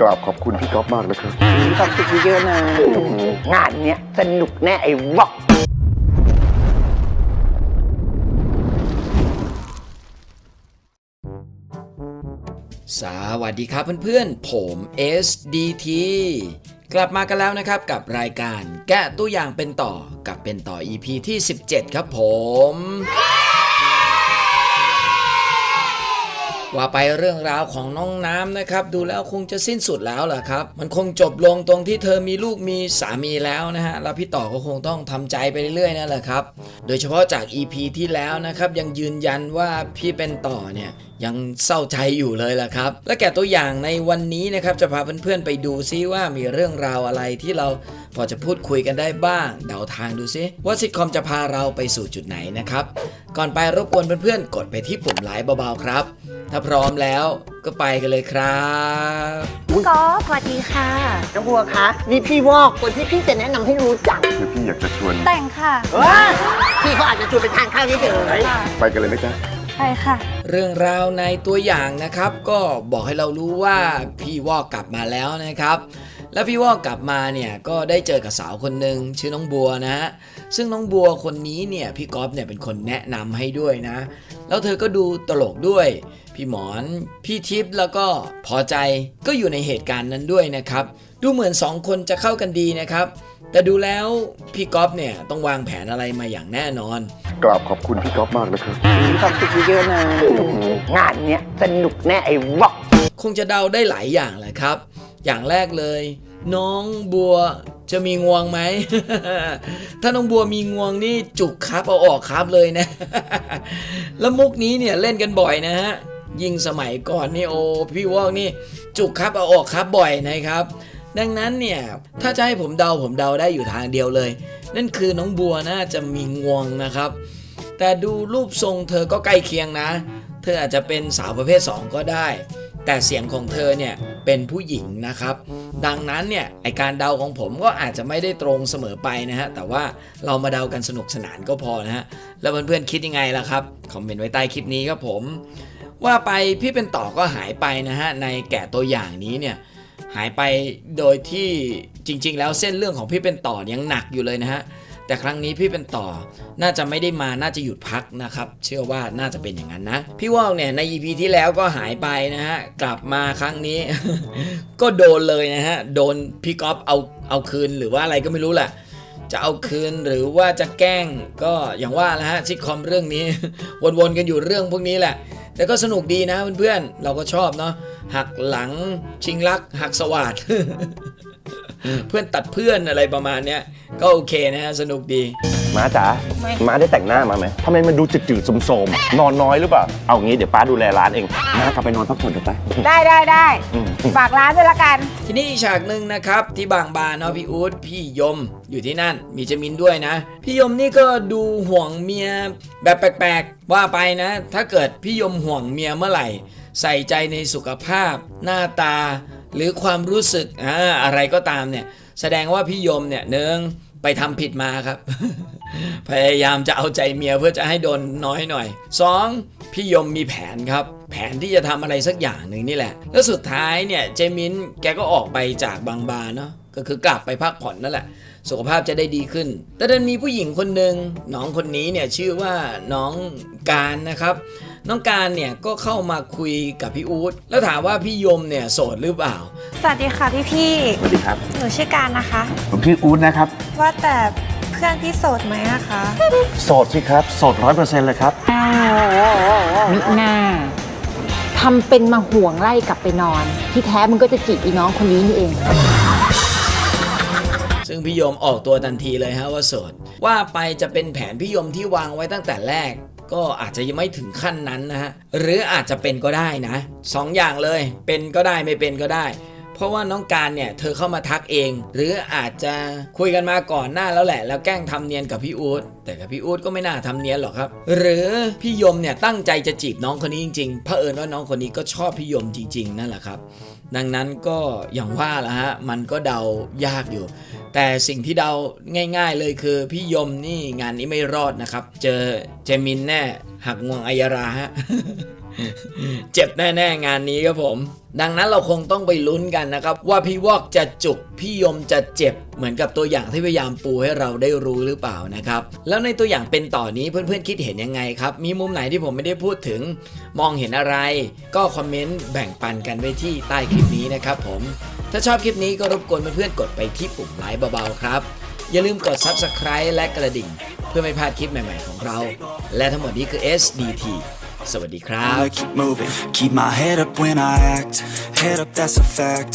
กราบขอบคุณพี่ก๊อฟมากนะครับมีความสุขเยอะๆนะงานเนี้ยสนุกแน่ไอ้วอกสวัสดีครับเพื่อนๆ ผม SDT กลับมากันแล้วนะครับกับรายการแกะตัวอย่างเป็นต่อกับเป็นต่อ EP ที่ 17 ครับผม ว่าไปเรื่องราวของน้องน้ำนะครับ ดูแล้วคงจะสิ้นสุดแล้วล่ะครับ มันคงจบลงตรงที่เธอมีลูกมีสามีแล้วนะฮะแล้วพี่ต่อก็คงต้องทำใจไปเรื่อยๆนั่นแหละครับ โดยเฉพาะจาก EP ที่แล้วนะครับยังยืนยันว่าพี่เป็นต่อเนี่ย ยังเศร้าใจอยู่เลยล่ะครับ และแก่ตัวอย่างในวันนี้นะครับจะพาเพื่อนๆไปดูซิว่ามีเรื่องราวอะไรที่เราพอจะพูดคุยกันได้บ้าง เดาทางดูซิว่าซิทคอมจะพาเราไปสู่จุดไหนนะครับ ก่อนไปรบกวนเพื่อนๆ กดไปที่ปุ่มไลค์เบาๆครับ ถ้าพร้อมแล้วก็ไปกันเลยครับก็สวัสดีค่ะ น้องบัวคะนี่พี่วอกคนที่พี่จะแนะนำให้รู้จักคือพี่อยากจะชวนแต่งค่ะเฮ้ยพี่เขาอาจจะชวนไปทานข้าวเฉยค่ะไปกันเลยไหมจ๊ะ ไปค่ะ เรื่องราวในตัวอย่างนะครับ ก็บอกให้เรารู้ว่าพี่วอกกลับมาแล้วนะครับ แล้วพี่วอกกลับมาเนี่ยก็ได้เจอกับสาวคนหนึ่งชื่อน้องบัวนะฮะซึ่งน้องบัวคนนี้เนี่ยพี่ก๊อฟเนี่ยเป็นคนแนะนำให้ด้วยนะ แล้วเธอก็ดูตลกด้วย พี่หมอน พี่ทิพย์แล้วก็พอใจก็อยู่ในเหตุการณ์นั้นด้วยนะครับ ดูเหมือนสองคนจะเข้ากันดีนะครับ แต่ดูแล้วพี่ก๊อฟเนี่ยต้องวางแผนอะไรมาอย่างแน่นอน กราบขอบคุณพี่ก๊อฟมากนะครับๆมีความสุขเยอะๆนะงานเนี้ยสนุกแน่ไอ้วอกคงจะเดาได้หลายอย่างแหละครับ อย่างแรกเลย น้องบัวจะมีงวงไหม ถ้าน้องบัวมีงวงนี่จุกครับเอาออกครับเลยนะ แล้วมุกนี้เนี่ยเล่นกันบ่อยนะฮะ ยิ่งสมัยก่อนนี่โอ้พี่วอกนี่จุกครับเอาออกครับบ่อยนะครับ ดังนั้นเนี่ยถ้าจะให้ผมเดาผมเดาได้อยู่ทางเดียวเลย นั่นคือน้องบัวน่าจะมีงวงนะครับ แต่ดูรูปทรงเธอก็ใกล้เคียงนะ เธออาจจะเป็นสาวประเภท 2 ก็ได้ แต่เสียงของเธอเนี่ยเป็นผู้หญิงนะครับ ดังนั้นเนี่ยไอการเดาของผมก็อาจจะไม่ได้ตรงเสมอไปนะฮะแต่ว่าเรามาเดากันสนุกสนานก็พอนะฮะแล้วเพื่อนๆคิดยังไงล่ะครับคอมเมนต์ไว้ใต้คลิปนี้ครับผม ว่าไปพี่เป็นต่อก็หายไปนะฮะในแกะตัวอย่างนี้เนี่ยหายไปโดยที่จริง ๆ แล้วเส้นเรื่องของพี่เป็นต่อยังหนักอยู่เลยนะฮะ แต่ครั้งนี้พี่เป็นต่อ น่าจะไม่ได้มาน่าจะหยุดพักนะครับ เชื่อว่าน่าจะเป็นอย่างนั้นนะ พี่ว่าเนี่ยใน EP ที่แล้วก็หายไปนะฮะ กลับมาครั้งนี้ ก็โดนเลยนะฮะ โดนพี่ก๊อฟเอาเอาคืนหรือว่าอะไรก็ไม่รู้แหละจะเอาคืนหรือว่าจะแกล้งก็อย่างว่าละฮะซิทคอมเรื่องนี้ วนๆกันอยู่เรื่องพวกนี้แหละ แต่ก็สนุกดีนะเพื่อนๆเราก็ชอบเนาะหักหลังชิงรักหักสวัสด เพื่อนตัดเพื่อนอะไรประมาณเนี้ยก็โอเคนะฮะสนุกดี ม้าจ๋า ม้าได้แต่งหน้ามาไหมทำไมมันดูจืดๆโสมๆ นอนน้อยหรือเปล่า เอางี้เดี๋ยวป้าดูแลร้านเอง ม้ากลับไปนอนพักผ่อนเถอะไป ได้ได้ได้อืม ฝากร้านด้วยละกัน ทีนี้อีกฉากหนึ่งนะครับ ที่บางบานเนาะพี่อู๊ดพี่ยมอยู่ที่นั่นมีเจมินด้วยนะ พี่ยมนี่ก็ดูห่วงเมียแบบแปลกๆ ว่าไปนะ ถ้าเกิดพี่ยมห่วงเมียเมื่อไหร่ ใส่ใจในสุขภาพ หน้าตา หรือความรู้สึกอ่าอะไรก็ตามเนี่ยแสดงว่าพี่ยมเนี่ยเนืองไปทำผิดมาครับ พยายามจะเอาใจเมียเพื่อจะให้โดนน้อยหน่อย 2. พี่ยมมีแผนครับ แผนที่จะทำอะไรสักอย่างหนึ่งนี่แหละ แล้วสุดท้ายเนี่ยเจมินแกก็ออกไปจากบางบาเนาะก็คือกลับไปพักผ่อนนั่นแหละ สุขภาพจะได้ดีขึ้น แต่ดันมีผู้หญิงคนหนึ่งน้องคนนี้เนี่ยชื่อว่าน้องการนะครับ น้องการเนี่ยก็เข้ามาคุยกับพี่อู๊ดแล้วถามว่าพี่ยมเนี่ยโสดหรือเปล่า สวัสดีค่ะพี่พี่สวัสดีครับ หนูชื่อการนะคะ ผมชื่ออู๊ดนะครับ ว่าแต่เพื่อนพี่โสดไหมอะคะ โสดสิครับ โสดร้อยเปอร์เซ็นต์เลยครับมิหน้าทำเป็นมาห่วงไล่กลับไปนอน ที่แท้มันก็จะจีบอีน้องคนนี้นี่เอง ซึ่งพี่ยมออกตัวทันทีเลยฮะว่าโสด ว่าไปจะเป็นแผนพี่ยมที่วางไว้ตั้งแต่แรก ก็อาจจะยังไม่ถึงขั้นนั้นนะฮะหรืออาจจะเป็นก็ได้นะสองอย่างเลยเป็นก็ได้ไม่เป็นก็ได้ เพราะว่าน้องการเนี่ยเธอเข้ามาทักเอง หรืออาจจะคุยกันมาก่อนหน้าแล้วแหละ แล้วแกล้งทำเนียนกับพี่อู๊ด แต่กับพี่อู๊ดก็ไม่น่าทำเนียนหรอกครับ หรือพี่ยมเนี่ยตั้งใจจะจีบน้องคนนี้จริงๆเผอิญว่าน้องคนนี้ก็ชอบพี่ยมจริง ๆ นั่นแหละครับ ดังนั้นก็อย่างว่าละฮะมันก็เดายากอยู่ แต่สิ่งที่เดาง่าย ๆ เลยคือพี่ยมนี่งานนี้ไม่รอดนะครับ เจอเจมินแน่หักงวงอัยราฮะเจ็บแน่ๆงานนี้ครับผม ดังนั้นเราคงต้องไปลุ้นกันนะครับ ว่าพี่วอกจะจุกพี่ยมจะเจ็บ เหมือนกับตัวอย่างที่พยายามปูให้เราได้รู้หรือเปล่านะครับ แล้วในตัวอย่างเป็นต่อนี้เพื่อนๆคิดเห็นยังไงครับ มีมุมไหนที่ผมไม่ได้พูดถึง มองเห็นอะไร ก็คอมเมนต์แบ่งปันกันไว้ที่ใต้คลิปนี้นะครับผมถ้าชอบคลิปนี้ก็รบกวนเพื่อนๆกดไปที่ปุ่มไลค์เบาๆครับอย่าลืมกด Subscribe และกระดิ่ง เพื่อไม่พลาดคลิปใหม่ๆของเรา และทั้งหมดนี้คือ SDT สวัสดีครับ keep moving, keep my head up when I act. Head up, that's a fact.